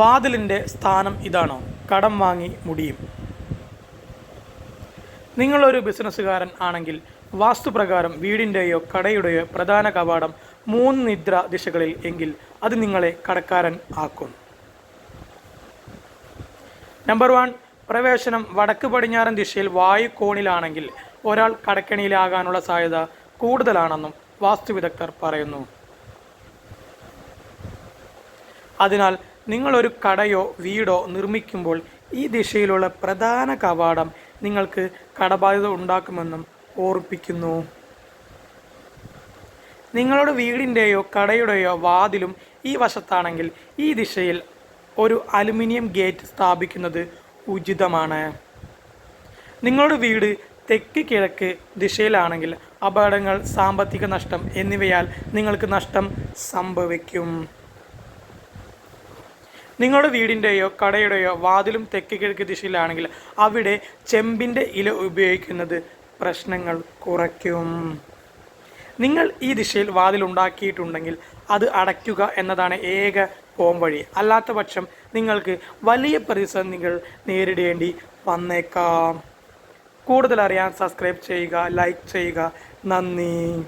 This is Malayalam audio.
വാതിലിന്റെ സ്ഥാനം ഇതാണോ? കടം വാങ്ങി മുടിയും. നിങ്ങളൊരു ബിസിനസ്സുകാരൻ ആണെങ്കിൽ വാസ്തുപ്രകാരം വീടിന്റെയോ കടയുടെയോ പ്രധാന കവാടം മൂന്ന് നിദ്ര ദിശകളിൽ എങ്കിൽ അത് നിങ്ങളെ കടക്കാരൻ ആക്കും. നമ്പർ വൺ പ്രവേശനം വടക്ക് പടിഞ്ഞാറൻ ദിശയിൽ വായു കോണിലാണെങ്കിൽ ഒരാൾ കടക്കണിയിലാകാനുള്ള സാധ്യത കൂടുതലാണെന്നും വാസ്തുവിദഗ്ധർ പറയുന്നു. അതിനാൽ നിങ്ങളൊരു കടയോ വീടോ നിർമ്മിക്കുമ്പോൾ ഈ ദിശയിലുള്ള പ്രധാന കവാടം നിങ്ങൾക്ക് കടബാധ്യത ഉണ്ടാക്കുമെന്നും ഓർപ്പിക്കുന്നു. നിങ്ങളുടെ വീടിന്റെയോ കടയുടെയോ വാതിലും ഈ വശത്താണെങ്കിൽ ഈ ദിശയിൽ ഒരു അലുമിനിയം ഗേറ്റ് സ്ഥാപിക്കുന്നത് ഉചിതമാണ്. നിങ്ങളുടെ വീട് തെക്ക് കിഴക്ക് ദിശയിലാണെങ്കിൽ അപകടങ്ങൾ സാമ്പത്തിക നഷ്ടം എന്നിവയാൽ നിങ്ങൾക്ക് നഷ്ടം സംഭവിക്കും. നിങ്ങളുടെ വീടിന്റെയോ കടയുടെയോ വാതിലും തെക്ക് കിഴക്ക് ദിശയിലാണെങ്കിൽ അവിടെ ചെമ്പിന്റെ ഇല ഉപയോഗിക്കുന്നത് പ്രശ്നങ്ങൾ കുറയ്ക്കും. നിങ്ങൾ ഈ ദിശയിൽ വാതിൽ ഉണ്ടാക്കിയിട്ടുണ്ടെങ്കിൽ അത് അടയ്ക്കുക എന്നതാണ് ഏക പോം വഴി. അല്ലാത്ത പക്ഷം നിങ്ങൾക്ക് വലിയ പ്രതിസന്ധികൾ നേരിടേണ്ടി വന്നേക്കാം. കൂടുതലറിയാൻ സബ്സ്ക്രൈബ് ചെയ്യുക ലൈക്ക് ചെയ്യുക. നന്ദി.